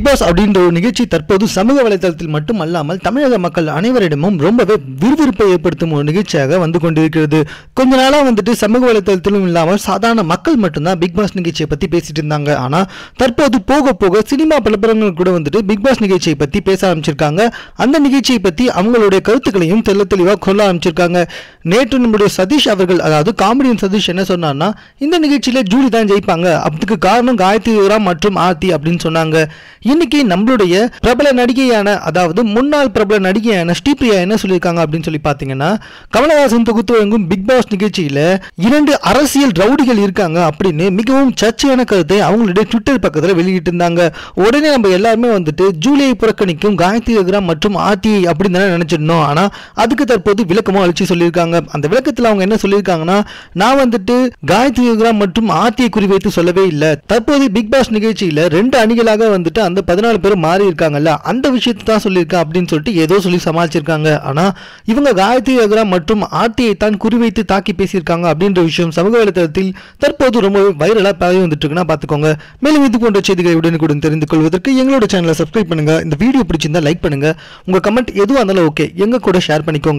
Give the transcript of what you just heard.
Big pass அப்படின்ற ஒரு நிகழ்ச்சி தற்போது சமூக வலைதளத்தில் மட்டுமல்லாமல் தமிழக மக்கள் அனைவரிடமும் ரொம்பவே விறுவிறுப்பை ஏற்படுத்தும் ஒரு நிகழ்ச்சியாக வந்து கொண்டிருக்கிறது. கொஞ்ச நாளாக வந்துட்டு சமூக வலைதளத்திலும் இல்லாமல் சாதாரண மக்கள் மட்டும்தான் பிக் பாஸ் நிகழ்ச்சியை பற்றி பேசிட்டு இருந்தாங்க. ஆனால் தற்போது போக போக சினிமா பிரபலங்கள் கூட வந்துட்டு பிக் பாஸ் நிகழ்ச்சியை பற்றி பேச ஆரம்பிச்சிருக்காங்க. அந்த நிகழ்ச்சியை பற்றி அவங்களுடைய கருத்துக்களையும் தெள்ள தெளிவாக சொல்ல ஆரம்பிச்சிருக்காங்க. நேற்று நம்முடைய சதீஷ் அவர்கள் அதாவது காமெடியன் சதீஷ் என்ன சொன்னார்னா இந்த நிகழ்ச்சியில ஜூலி தான் ஜெயிப்பாங்க. அதுக்கு காரணம் காயத்ரி மற்றும் ஆர்த்தி அப்படின்னு சொன்னாங்க. இன்னைக்கு நம்மளுடைய பிரபல நடிகையான அதாவது முன்னாள் பிரபல நடிகையான ஸ்ரீபிரியா என்ன சொல்லியிருக்காங்க அப்படின்னு சொல்லி பார்த்தீங்கன்னா கமலஹாசன் தொகுத்து வழங்கும் பிக் பாஸ் நிகழ்ச்சியில் இரண்டு அரசியல் ரவுடிகள் இருக்காங்க அப்படின்னு மிகவும் சர்ச்சையான கருத்தை அவங்களுடைய ட்விட்டர் பக்கத்தில் வெளியிட்டு இருந்தாங்க உடனே நம்ம எல்லாருமே வந்துட்டு ஜூலியை புறக்கணிக்கும் காயத்ரி யுவராம் மற்றும் ஆர்த்தி அப்படின்னு தானே நினச்சிருந்தோம். ஆனால் அதுக்கு தற்போது விளக்கமும் அழிச்சு சொல்லியிருக்காங்க. அந்த விளக்கத்தில் அவங்க என்ன சொல்லியிருக்காங்கன்னா நான் வந்துட்டு காயத்ரி யுவராம் மற்றும் ஆர்த்தியை குறிவைத்து சொல்லவே இல்லை. தற்போது பிக் பாஸ் நிகழ்ச்சியில் ரெண்டு அணிகளாக வந்துட்டு அந்த பதினாலு பேர் மாறி இருக்காங்கல்ல அந்த விஷயத்தை தான் சொல்லியிருக்கேன் அப்படின்னு சொல்லிட்டு ஏதோ சொல்லி சமாளிச்சிருக்காங்க. ஆனால் இவங்க காயத்ரி அகரா மற்றும் ஆர்த்தியை தான் குறிவைத்து தாக்கி பேசியிருக்காங்க அப்படின்ற விஷயம் சமூக வலைதளத்தில் தற்போது ரொம்ப வைரலாக பரவி வந்துட்டு இருக்குன்னா பார்த்துக்கோங்க. மேலும் இது போன்ற செய்திகளை உடனுக்குடன் தெரிந்து கொள்வதற்கு எங்களோட சேனலை சப்ஸ்கிரைப் பண்ணுங்க. இந்த வீடியோ பிடிச்சிருந்தா லைக் பண்ணுங்க. உங்கள் கமெண்ட் எதுவாக இருந்தாலும் ஓகே எங்க கூட ஷேர் பண்ணிக்கோங்க.